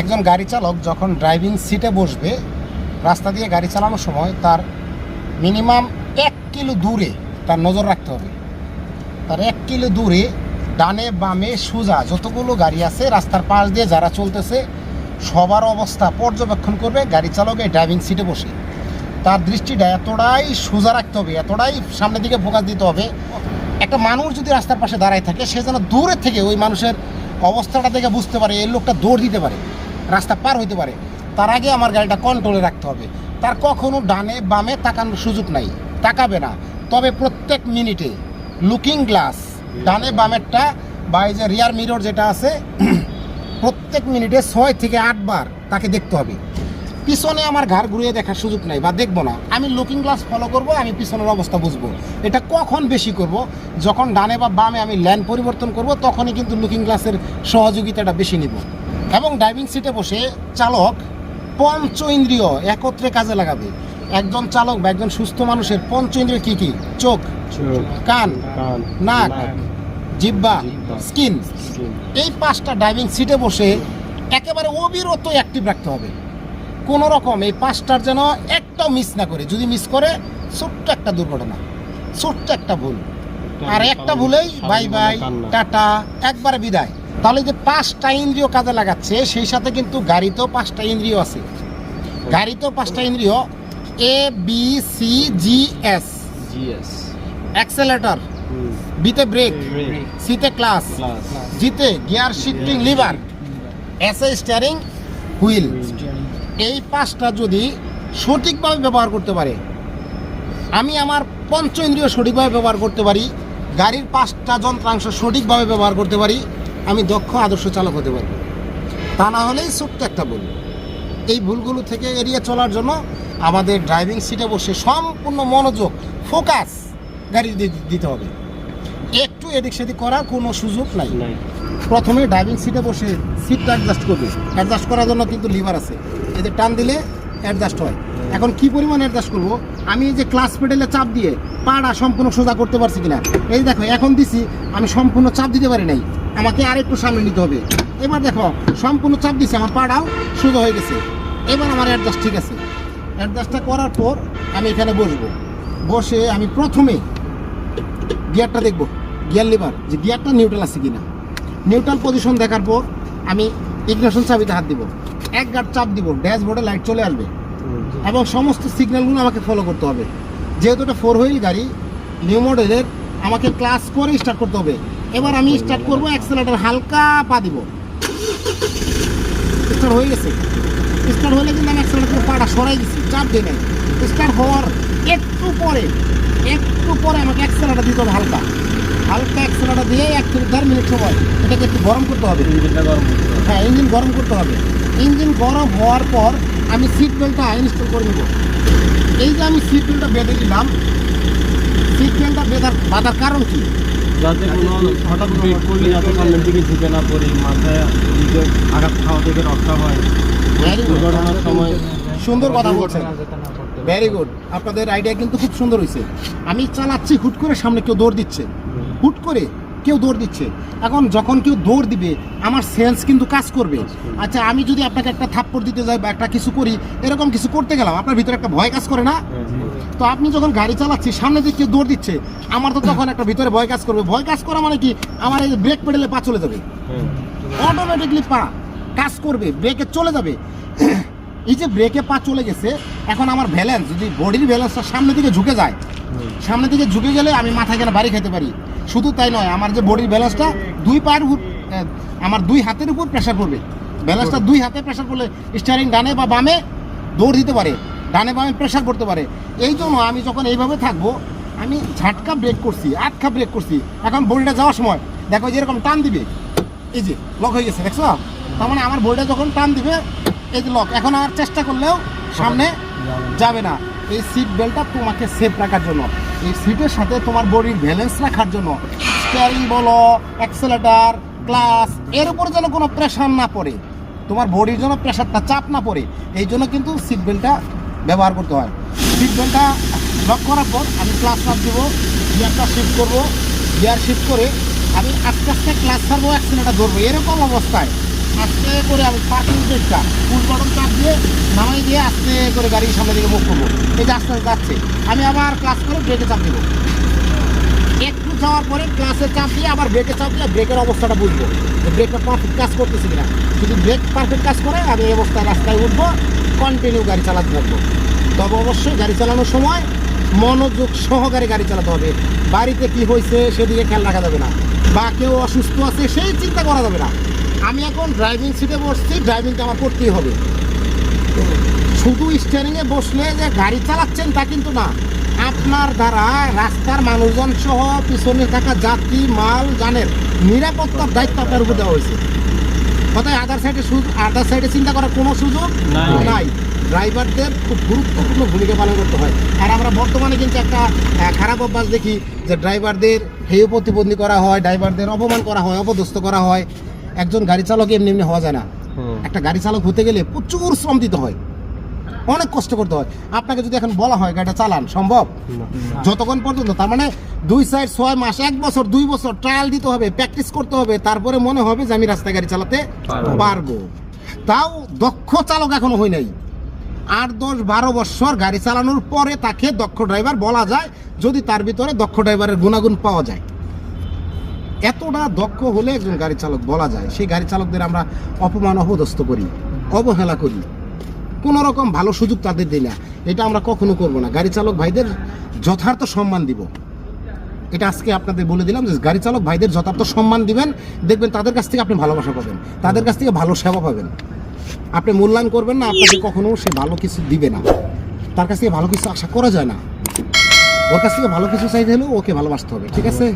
একজন গাড়ি চালক যখন ড্রাইভিং সিটে বসবে, রাস্তা দিয়ে গাড়ি চালানোর সময় তার মিনিমাম এক কিলো দূরে তার নজর রাখতে হবে। তার এক কিলো দূরে ডানে বামে সোজা যতগুলো গাড়ি আছে রাস্তার পাশ দিয়ে যারা চলতেছে, সবার অবস্থা পর্যবেক্ষণ করবে গাড়ি চালক এই ড্রাইভিং সিটে বসে। তার দৃষ্টিটা এতটাই সোজা রাখতে হবে, এতটাই সামনের দিকে ফোকাস দিতে হবে। একটা মানুষ যদি রাস্তার পাশে দাঁড়ায় থাকে, সে যেন দূরে থেকে ওই মানুষের অবস্থাটা দেখে বুঝতে পারে, এই লোকটা দৌড় দিতে পারে। রাস্তা পার হইতে পারে। তার আগে আমার গাড়িটা কন্ট্রোলে রাখতে হবে। তার কখনো ডানে বামে তাকানোর সুযোগ নাই। তাকাবে না। তবে প্রত্যেক মিনিটে লুকিং গ্লাস ডানে বামেরটা বা এই যে রিয়ার মিরর যেটা আছে, প্রত্যেক মিনিটে ছয় থেকে আটবার তাকে দেখতে হবে। পিছনে আমার ঘাড় ঘুরিয়ে দেখার সুযোগ নাই বা দেখব না। আমি লুকিং গ্লাস ফলো করব, আমি পিছনের অবস্থা বুঝব। এটা কখন বেশি করব? যখন ডানে বা বামে আমি ল্যান্ড পরিবর্তন করব, তখনই কিন্তু লুকিং গ্লাসের সহযোগিতাটা বেশি নিব। এবং ড্রাইভিং সিটে বসে চালক পঞ্চ ইন্দ্রিয় একত্রে কাজে লাগাবে। একজন চালক বা একজন সুস্থ মানুষের পঞ্চ ইন্দ্রিয় কী কী? চোখ কান নাক জিব্বা স্কিন। এই পাঁচটা ড্রাইভিং সিটে বসে একেবারে অবিরত অ্যাক্টিভ রাখতে হবে। কোনো রকম এই পাঁচটার যেন একটাও মিস না করে। যদি মিস করে ছোট্ট একটা দুর্ঘটনা ছোট্ট একটা ভুল। আর একটা ভুলেই বাই বাই টাটা একবারে বিদায়। তাহলে যে পাঁচটা ইন্দ্রিয় কাজে লাগাচ্ছে সেই সাথে কিন্তু গাড়িতেও পাঁচটা ইন্দ্রিয় আছে। গাড়িতেও পাঁচটা ইন্দ্রিয় A B C G S GS accelerator হুম, বিতে ব্রেক সিতে ক্লাস জিতে গিয়ার শিফটিং লিভার এস এ স্টিয়ারিং হুইল এই পাঁচটা যদি সঠিকভাবে ব্যবহার করতে পারে আমি আমার পঞ্চ ইন্দ্রিয় সঠিকভাবে ব্যবহার করতে পারি গাড়ির পাঁচটা যন্ত্রাংশ সঠিকভাবে ব্যবহার করতে পারি আমি দক্ষ আদর্শ চালক হতে পারব তা না হলেই ছোট্ট একটা ভুল। এই ভুলগুলো থেকে এড়িয়ে চলার জন্য আমাদের ড্রাইভিং সিটে বসে সম্পূর্ণ মনোযোগ ফোকাস গাড়ি দিতে হবে। একটু এদিক সেদিক করার কোনো সুযোগ নাই। নাই। প্রথমে ড্রাইভিং সিটে বসে সিটটা অ্যাডজাস্ট করবে। অ্যাডজাস্ট করার জন্য কিন্তু লিভার আছে। এদের টান দিলে অ্যাডজাস্ট হয়। এখন কি পরিমাণ অ্যাডজাস্ট করব? আমি এই যে ক্লাস পেডেলে চাপ দিয়ে পাড়া সম্পূর্ণ সোজা করতে পারছি কিনা? এই দেখো এখন দিছি আমি সম্পূর্ণ চাপ দিতে পারি নাই। আমাকে আরেকটু সামনে নিতে হবে। এবার দেখো, সম্পূর্ণ চাপ দিছি, আমার পাড়াও সোজা হয়ে গেছে। এবার আমার অ্যাডজাস্ট ঠিক আছে। অ্যাডজাস্টটা করার পর আমি এখানে বসবো। বসে আমি প্রথমে গিয়ারটা দেখব, গিয়ার লিভার যে গিয়ারটা নিউট্রাল আছে কিনা। নিউট্রাল পজিশন দেখার পর আমি ইগনিশন চাবিতে হাত দিব। এক গার্ড চাপ দিব, ড্যাশবোর্ডে লাইট চলে আসবে। এবং সমস্ত সিগন্যালগুলো আমাকে ফলো করতে হবে। যেহেতু এটা ফোর হুইল গাড়ি নিউ মডেলের আমাকে ক্লাস করে স্টার্ট করতে হবে। এবার আমি স্টার্ট করব অ্যাক্সেলেটার হালকা পা দিব। স্টার্ট হয়ে গেছে। স্টার্ট হলে কিন্তু আমি অ্যাক্সেলেটার পাটা সরাই দিছি চাপ দিয়ে নাই। স্টার্ট হওয়ার একটু পরে একটু পরে আমাকে অ্যাক্সেলেটার দিতে হবে হালকা। হালকা অ্যাক্সেলেটার দিয়ে এক থেকে দেড় মিনিট সময় এটাকে একটু গরম করতে হবে। ইঞ্জিনটা গরম হ্যাঁ ইঞ্জিন গরম করতে হবে। ইঞ্জিন গরম হওয়ার পর আমি সিট বেল্টটা ইনস্টল করে নেব। এই যে আমি সিট বেল্টটা বেঁধে দিলাম সিট বেল্টটা বেঁধার বাঁধার কারণ কি? যাতে কোনো হঠাৎ ব্রেক করলে যাতে সামনের দিকে ঝুঁকে না পড়ি মাথায় দিকে আঘাত খাওয়া থেকে রক্ষা হয়। দুর্ঘটনার সময় সুন্দর কথা বলছেন। ভেরি গুড আপনাদের আইডিয়া কিন্তু খুব সুন্দর হয়েছে আমি চালাচ্ছি হুট করে সামনে কেউ দৌড় দিচ্ছে। হুট করে কেউ দৌড় দিচ্ছে। এখন যখন কেউ দৌড় দিবে আমার সেন্স কিন্তু কাজ করবে। আচ্ছা আমি যদি আপনাকে একটা থাপ্পড় দিতে যাই বা একটা কিছু করি এরকম কিছু করতে গেলাম আপনার ভিতরে একটা ভয় কাজ করে না? তো আপনি যখন গাড়ি চালাচ্ছি সামনে দিকে কেউ দৌড় দিচ্ছে, আমার তো তখন একটা ভিতরে ভয় কাজ করবে। ভয় কাজ করা মানে কি? আমার এই ব্রেক পেডেলে পা চলে যাবে। অটোমেটিকলি পা কাজ করবে ব্রেকে চলে যাবে। এই যে ব্রেকে পা চলে গেছে, এখন আমার ব্যালেন্স যদি বডির ব্যালেন্সটা সামনে দিকে ঝুঁকে যায়, সামনের দিকে ঝুঁকে গেলে আমি মাথায় কেন বাড়ি খেতে পারি? শুধু তাই নয়, আমার যে বডির ব্যালেন্সটা দুই পায়ের উপর আমার দুই হাতের উপর প্রেশার পড়বে। ব্যালেন্সটা দুই হাতে প্রেশার পড়লে স্টিয়ারিং ডানে বা বামে দৌড় দিতে পারে। ডানে বামে প্রেশার পড়তে পারে। এই জন্য আমি যখন এইভাবে থাকব, আমি ঝাটকা ব্রেক করছি আটকা ব্রেক করছি। এখন বডিটা যাওয়ার সময়, দেখো যেরকম টান দিবে। এই যে লক হয়ে গেছে, দেখছ? তার মানে আমার বডিটা যখন টান দিবে, এই যে লক এখন আর চেষ্টা করলেও সামনে যাবে না। এই সিট বেল্টটা তোমাকে সেফ রাখার জন্য, এই সিটের সাথে তোমার বডির ব্যালেন্স রাখার জন্য স্টিয়ারিং বলো অ্যাক্সেলেটার ক্লাস এর উপর যেন কোনো প্রেশার না পড়ে, তোমার বডির জন্য প্রেশারটা চাপ না পড়ে, এই জন্য কিন্তু সিট বেল্টটা ব্যবহার করতে হয়। সিট বেল্টটা লক করার পর আমি ক্লাস চাপ দেবো গিয়ারটা শিফট করব। গিয়ার শিফট করে আমি আস্তে আস্তে ক্লাস ছাড়বো অ্যাক্সিলেটার ধরবো। এরকম অবস্থায় আস্তে করে আমি পার্কিং ব্রেকটা ফুল বটন চাপ দিয়ে নামাই দিয়ে আস্তে করে গাড়ির সামনে দিকে মুখ করব। এই যে আস্তে আস্তে যাচ্ছে। আমি আবার ক্লাস করে ব্রেকে চাপ দেবো। যাওয়ার পরে ক্লাসে চাপ দিয়ে আবার ব্রেকে চাপ দিয়ে ব্রেকের অবস্থাটা বুঝব যে ব্রেকটা পারফেক্ট কাজ করতেছে কিনা। যদি ব্রেক পারফেক্ট কাজ করে, আমি এই অবস্থায় রাস্তায় উঠবো কন্টিনিউ গাড়ি চালাতে থাকব। তবে অবশ্যই গাড়ি চালানোর সময় মনোযোগ সহকারে গাড়ি চালাতে হবে। বাড়িতে কি হয়েছে সেদিকে খেয়াল রাখা যাবে না। বা কেউ অসুস্থ আছে সেই চিন্তা করা যাবে না। আমি এখন ড্রাইভিং সিটে বসছি ড্রাইভিংটা আমার করতেই হবে। শুধু স্টিয়ারিংয়ে বসলে যে গাড়ি চালাচ্ছেন তা কিন্তু না। আপনার দ্বারা রাস্তার মানুষজন সহ পিছনে থাকা যাত্রী মাল জানের নিরাপত্তার দায়িত্ব আপনার উপর দেওয়া হয়েছে। কথায় আদার সাইডে আদার সাইডে চিন্তা করার কোনো সুযোগ নাই। নাই। ড্রাইভারদের খুব গুরুত্বপূর্ণ ভূমিকা পালন করতে হয়। আর আমরা বর্তমানে কিন্তু একটা খারাপ অভ্যাস দেখি যে ড্রাইভারদের হেয় প্রতিবন্ধী করা হয় ড্রাইভারদের অপমান করা হয় অপদস্থ করা হয়। একজন গাড়ি চালক এমনি এমনি হওয়া যায় না। একটা গাড়ি চালক হতে গেলে প্রচুর শ্রম দিতে হয়। অনেক কষ্ট করতে হয়। আপনাকে যদি এখন বলা হয় গাড়িটা চালান সম্ভব? যতক্ষণ পর্যন্ত তার মানে দুই সাইড ছয় মাস এক বছর দুই বছর ট্রায়াল দিতে হবে প্র্যাকটিস করতে হবে তারপরে মনে হবে যে আমি রাস্তায় গাড়ি চালাতে পারব। তাও দক্ষ চালক এখনও হয় নাই। আট দশ বারো বছর গাড়ি চালানোর পরে তাকে দক্ষ ড্রাইভার বলা যায় যদি তার ভিতরে দক্ষ ড্রাইভারের গুণাগুণ পাওয়া যায়। এতটা দক্ষ হলে একজন গাড়ি চালক বলা যায়। সেই গাড়ি চালকদের আমরা অপমান অপদস্থ করি অবহেলা করি। কোনো রকম ভালো সুযোগ তাদের দিই না। এটা আমরা কখনো করব না। গাড়ি চালক ভাইদের যথার্থ সম্মান দিব। এটা আজকে আপনাদের বলে দিলাম যে গাড়ি চালক ভাইদের যথার্থ সম্মান দিবেন, দেখবেন তাদের কাছ থেকে আপনি ভালোবাসা পাবেন, তাদের কাছ থেকে ভালো সেবা পাবেন। আপনি মূল্যায়ন করবেন না, আপনাকে কখনো সে ভালো কিছু দিবে না। তার কাছ থেকে ভালো কিছু আশা করা যায় না। ওর কাছ থেকে ভালো কিছু চাইতে হলেও ওকে ভালোবাসতে হবে, ঠিক আছে?